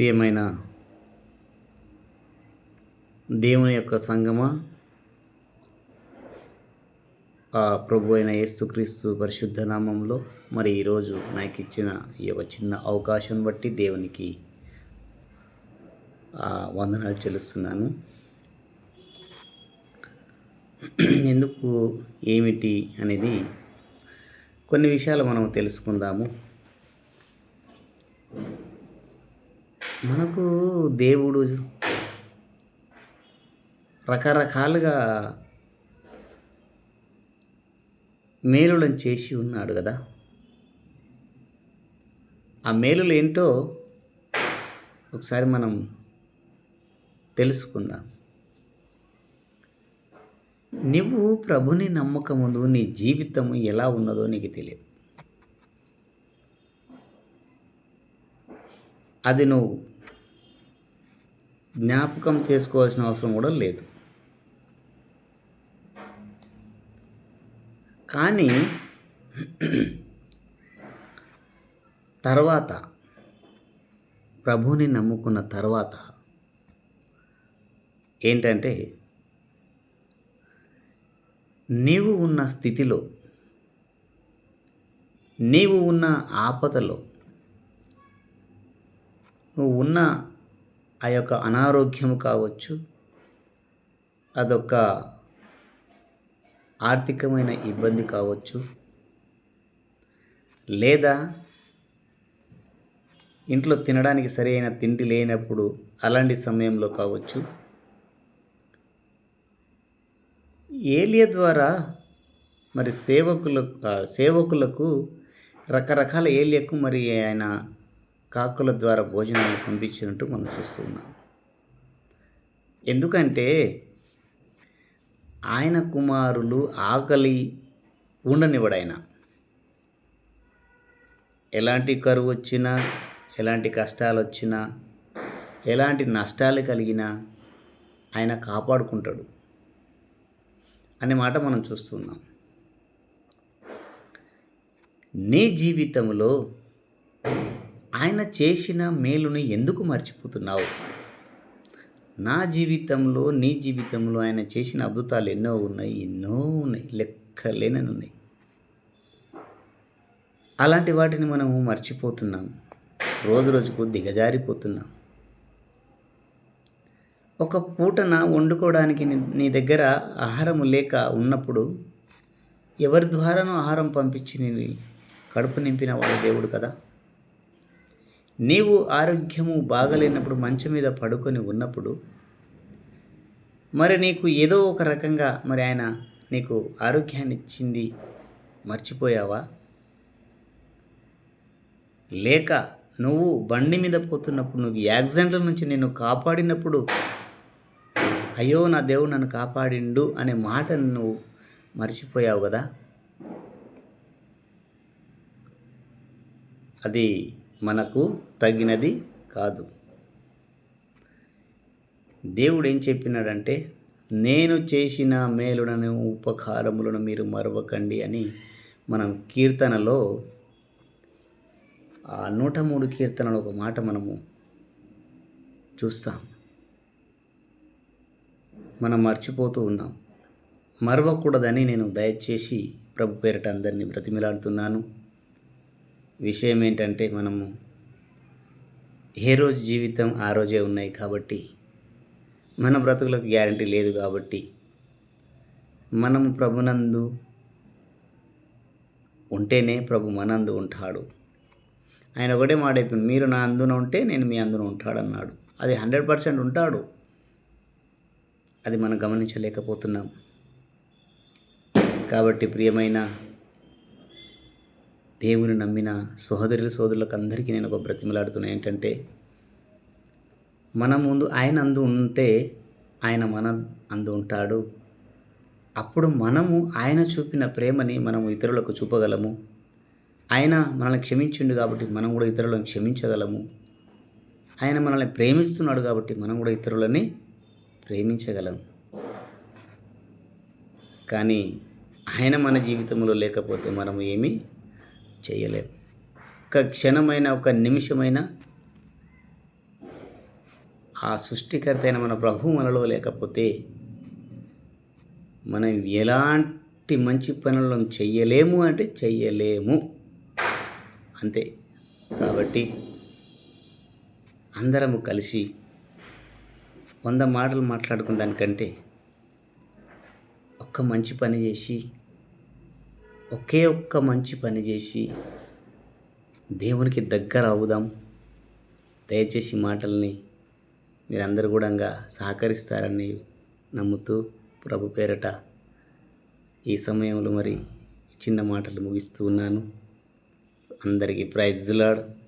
ప్రియమైన దేవుని యొక్క సంగమ? ఆ ప్రభు అయిన యేసుక్రీస్తు పరిశుద్ధ నామంలో మరి ఈరోజు నాకు ఇచ్చిన ఈ యొక్క చిన్న అవకాశం బట్టి దేవునికి వందనాలు చెల్లిస్తున్నాను. ఎందుకు ఏమిటి అనేది కొన్ని విషయాలు మనం తెలుసుకుందాము. మనకు దేవుడు రకరకాలుగా మేలులను చేసి ఉన్నాడు కదా. ఆ మేలులు ఏంటో ఒకసారి మనం తెలుసుకుందాం. నువ్వు ప్రభుని నమ్మకముందు నీ జీవితం ఎలా ఉన్నదో నీకు తెలియదు. అది నువ్వు జ్ఞాపకం చేసుకోవాల్సిన అవసరం కూడా లేదు. కానీ తర్వాత ప్రభుని నమ్ముకున్న తర్వాత ఏంటంటే నీవు ఉన్న స్థితిలో నీవు ఉన్న ఆపదలో నువ్వు ఉన్న ఆ యొక్క అనారోగ్యం కావచ్చు అదొక ఆర్థికమైన ఇబ్బంది కావచ్చు లేదా ఇంట్లో తినడానికి సరైన తిండి లేనప్పుడు అలాంటి సమయంలో కావచ్చు. ఏలియ ద్వారా మరి సేవకులకు సేవకులకు రకరకాల ఏలియకు మరి ఆయన కాకుల ద్వారా భోజనాలు పంపించినట్టు మనం చూస్తూ ఉన్నాం. ఎందుకంటే ఆయన కుమారులు ఆకలి ఉండనివ్వడాయన ఎలాంటి కరువు వచ్చినా ఎలాంటి కష్టాలు వచ్చినా ఎలాంటి నష్టాలు కలిగినా ఆయన కాపాడుకుంటాడు అనే మాట మనం చూస్తున్నాం నీ జీవితంలో ఆయన చేసిన మేలుని ఎందుకు మర్చిపోతున్నావు? నా జీవితంలో నీ జీవితంలో ఆయన చేసిన అద్భుతాలు ఎన్నో ఉన్నాయి ఎన్నో ఉన్నాయి లెక్కలేనని ఉన్నాయి అలాంటి వాటిని మనము మర్చిపోతున్నాం. రోజు రోజుకు దిగజారిపోతున్నాం. ఒక పూటన వండుకోవడానికి నీ- దగ్గర ఆహారం లేక ఉన్నప్పుడు ఎవరి ద్వారానో ఆహారం పంపించి కడుపు నింపిన వాడు దేవుడు కదా? నీవు ఆరోగ్యము బాగలేనప్పుడు మంచం మీద పడుకొని ఉన్నప్పుడు మరి నీకు ఏదో ఒక రకంగా మరి ఆయన నీకు ఆరోగ్యాన్ని ఇచ్చింది మర్చిపోయావా? లేక నువ్వు బండి మీద పోతున్నప్పుడు నువ్వు యాక్సిడెంట్ల నుంచి నిన్ను కాపాడినప్పుడు అయ్యో నా దేవుడు నన్ను కాపాడిండు అనే మాటను నువ్వు మర్చిపోయావు కదా? అది మనకు తగినది కాదు. దేవుడు ఏం చెప్పినాడంటే నేను చేసిన మేలులను ఉపకారములను మీరు మరవకండి అని మనం కీర్తనలో ఆ నూట మూడు కీర్తనలో ఒక మాట మనము చూస్తాం. మనం మర్చిపోతూ ఉన్నాం. మరవకూడదని నేను దయచేసి ప్రభు పేరిట అందరినీ బ్రతిమిలాడుతున్నాను. విషయం ఏంటంటే మనము ఏ రోజు జీవితం ఆ రోజే ఉన్నాయి కాబట్టి మన బ్రతుకులకు గ్యారంటీ లేదు కాబట్టి మనము ప్రభునందు ఉంటేనే ప్రభు మనందు ఉంటాడు. ఆయన ఒకటే మాట అయిపోయింది మీరు నా అందున ఉంటే నేను మీ అందున ఉంటాడన్నాడు. అది హండ్రెడ్ పర్సెంట్ ఉంటాడు. అది మనం గమనించలేకపోతున్నాం. కాబట్టి ప్రియమైన దేవుని నమ్మిన సహోదరుల సోదరులకు అందరికీ నేను ఒక బ్రతిమలాడుతున్నా. ఏంటంటే మన ముందు ఆయన అందు ఉంటే ఆయన మన అందు ఉంటాడు. అప్పుడు మనము ఆయన చూపిన ప్రేమని మనము ఇతరులకు చూపగలము. ఆయన మనల్ని క్షమించిండు కాబట్టి మనం కూడా ఇతరులను క్షమించగలము. ఆయన మనల్ని ప్రేమిస్తున్నాడు కాబట్టి మనం కూడా ఇతరులని ప్రేమించగలం. కానీ ఆయన మన జీవితంలో లేకపోతే మనము ఏమీ చేయలేం. ఒక క్షణమైన ఒక నిమిషమైన ఆ సృష్టికర్త అయిన మన ప్రభు మనలో లేకపోతే మనం ఎలాంటి మంచి పనులను చెయ్యలేము అంటే చెయ్యలేము అంతే. కాబట్టి అందరము కలిసి వంద మాటలు మాట్లాడుకున్న దానికంటే ఒక్క మంచి పని చేసి ఒకే ఒక్క మంచి పని చేసి దేవునికి దగ్గర అవుదాం. దయచేసి మాటల్ని మీరందరూ కూడా సహకరిస్తారని నమ్ముతూ ప్రభు పేరట ఈ సమయంలో మరి చిన్న మాటలు ముగిస్తూ ఉన్నాను. అందరికీ ప్రైజ్లాడు